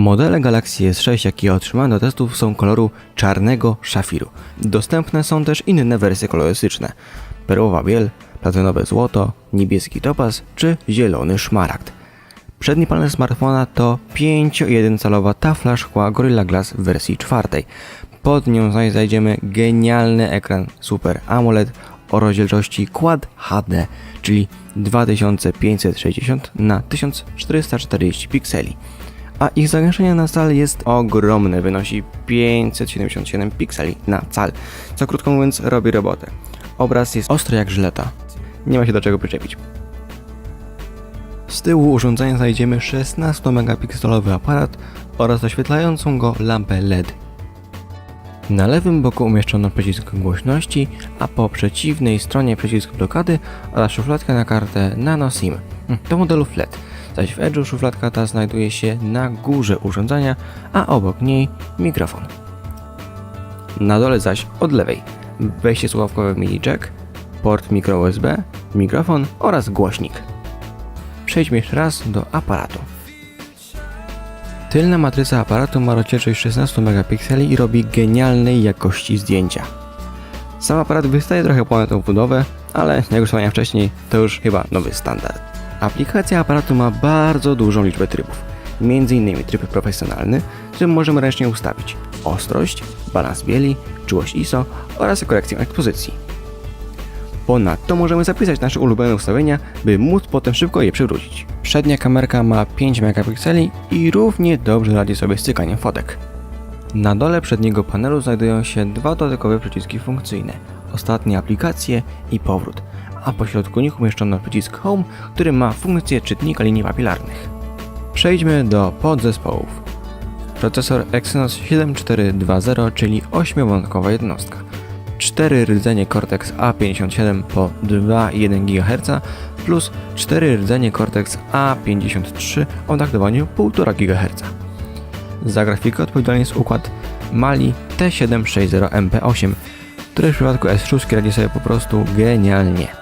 Modele Galaxy S6, jakie otrzymałem do testów są koloru czarnego szafiru. Dostępne są też inne wersje kolorystyczne. Perłowa biel, platynowe złoto, niebieski topaz czy zielony szmaragd. Przedni panel smartfona to 5,1-calowa tafla szkła Gorilla Glass w wersji czwartej. Pod nią znajdziemy genialny ekran Super AMOLED o rozdzielczości Quad HD, czyli 2560 na 1440 pikseli. A ich zagęszczenie na cal jest ogromne, wynosi 577 pikseli na cal, co krótko mówiąc robi robotę. Obraz jest ostry jak żyleta, nie ma się do czego przyczepić. Z tyłu urządzenia znajdziemy 16-megapikselowy aparat oraz oświetlającą go lampę LED. Na lewym boku umieszczono przycisk głośności, a po przeciwnej stronie przycisk blokady oraz szufladkę na kartę Nano SIM. Do modelu FLED, zaś w Edge'u szufladka ta znajduje się na górze urządzenia, a obok niej mikrofon. Na dole zaś od lewej wejście słuchawkowe mini jack, port micro USB, mikrofon oraz głośnik. Przejdźmy jeszcze raz do aparatu. Tylna matryca aparatu ma rozdzielczość 16 megapikseli i robi genialnej jakości zdjęcia. Sam aparat wystaje trochę ponad tą budowę, ale jak już wspomniałem wcześniej, to już chyba nowy standard. Aplikacja aparatu ma bardzo dużą liczbę trybów, m.in. tryb profesjonalny, w którym możemy ręcznie ustawić ostrość, balans bieli, czułość ISO oraz korekcję ekspozycji. Ponadto możemy zapisać nasze ulubione ustawienia, by móc potem szybko je przywrócić. Przednia kamerka ma 5 megapikseli i równie dobrze radzi sobie z cykaniem fotek. Na dole przedniego panelu znajdują się dwa dodatkowe przyciski funkcyjne, ostatnie aplikacje i powrót, a pośrodku nich umieszczono przycisk Home, który ma funkcję czytnika linii papilarnych. Przejdźmy do podzespołów. Procesor Exynos 7420, czyli 8-wątkowa jednostka. 4 rdzenie Cortex A57 po 2,1 GHz plus 4 rdzenie Cortex A53 o taktowaniu 1,5 GHz. Za grafikę odpowiedzialny jest układ Mali T760MP8, który w przypadku S6 radzi sobie po prostu genialnie.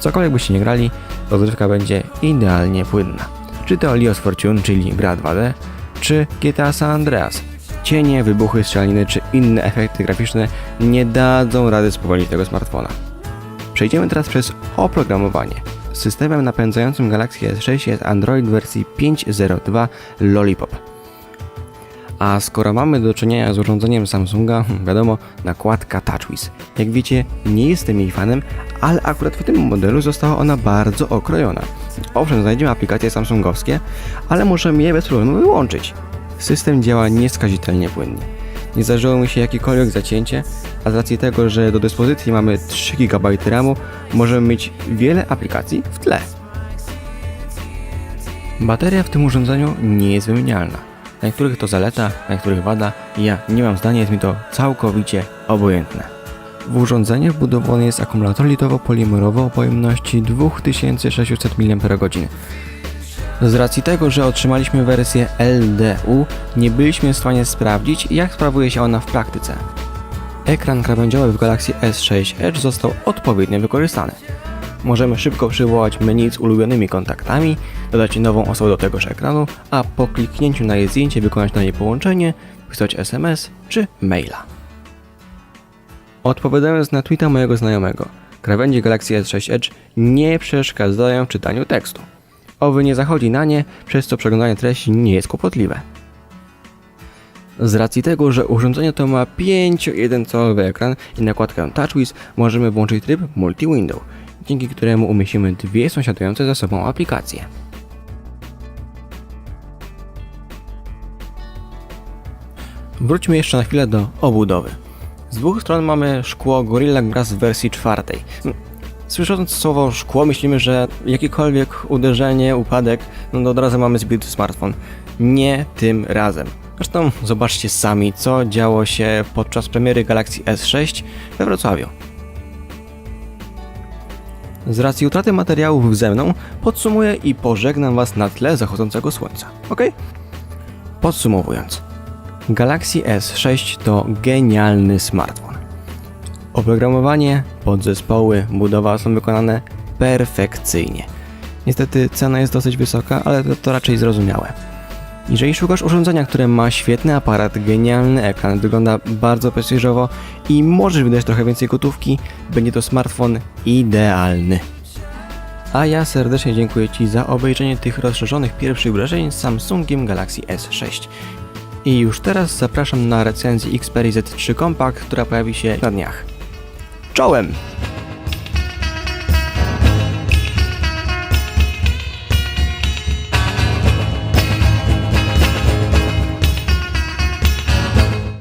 Cokolwiek byście nie grali, rozgrywka będzie idealnie płynna. Czy to Leos Fortune, czyli gra 2D, czy GTA San Andreas. Cienie, wybuchy, strzelaniny czy inne efekty graficzne nie dadzą rady spowolnić tego smartfona. Przejdziemy teraz przez oprogramowanie. Systemem napędzającym Galaxy S6 jest Android wersji 5.02 Lollipop. A skoro mamy do czynienia z urządzeniem Samsunga, wiadomo, nakładka TouchWiz. Jak wiecie, nie jestem jej fanem, ale akurat w tym modelu została ona bardzo okrojona. Owszem, znajdziemy aplikacje samsungowskie, ale możemy je bez problemu wyłączyć. System działa nieskazitelnie płynnie. Nie zdarzyło mi się jakiekolwiek zacięcie, a z racji tego, że do dyspozycji mamy 3 GB RAMu, możemy mieć wiele aplikacji w tle. Bateria w tym urządzeniu nie jest wymienialna. Na niektórych to zaleta, na niektórych wada ja nie mam zdania, jest mi to całkowicie obojętne. W urządzeniu wbudowany jest akumulator litowo-polimerowy o pojemności 2600 mAh. Z racji tego, że otrzymaliśmy wersję LDU, nie byliśmy w stanie sprawdzić, jak sprawuje się ona w praktyce. Ekran krawędziowy w Galaxy S6 Edge został odpowiednio wykorzystany. Możemy szybko przywołać menu z ulubionymi kontaktami, dodać nową osobę do tegoż ekranu, a po kliknięciu na jej zdjęcie wykonać na niej połączenie, wysłać SMS czy maila. Odpowiadając na tweeta mojego znajomego, krawędzie Galaxy S6 Edge nie przeszkadzają w czytaniu tekstu. Owy nie zachodzi na nie, przez co przeglądanie treści nie jest kłopotliwe. Z racji tego, że urządzenie to ma 5,1-calowy ekran i nakładkę TouchWiz, możemy włączyć tryb Multi-Window, dzięki któremu umieścimy dwie sąsiadujące ze sobą aplikacje. Wróćmy jeszcze na chwilę do obudowy. Z dwóch stron mamy szkło Gorilla Glass w wersji czwartej. Słysząc słowo szkło, myślimy, że jakiekolwiek uderzenie, upadek, no to od razu mamy zbity smartfon. Nie tym razem. Zresztą zobaczcie sami, co działo się podczas premiery Galaxy S6 we Wrocławiu. Z racji utraty materiałów ze mną, podsumuję i pożegnam Was na tle zachodzącego słońca. Ok? Podsumowując. Galaxy S6 to genialny smartfon. Oprogramowanie, podzespoły, budowa są wykonane perfekcyjnie. Niestety cena jest dosyć wysoka, ale to, to raczej zrozumiałe. Jeżeli szukasz urządzenia, które ma świetny aparat, genialny ekran, wygląda bardzo prestiżowo i możesz wydać trochę więcej gotówki, będzie to smartfon idealny. A ja serdecznie dziękuję Ci za obejrzenie tych rozszerzonych pierwszych wrażeń z Samsungiem Galaxy S6. I już teraz zapraszam na recenzję Xperia Z3 Compact, która pojawi się na dniach. Czołem!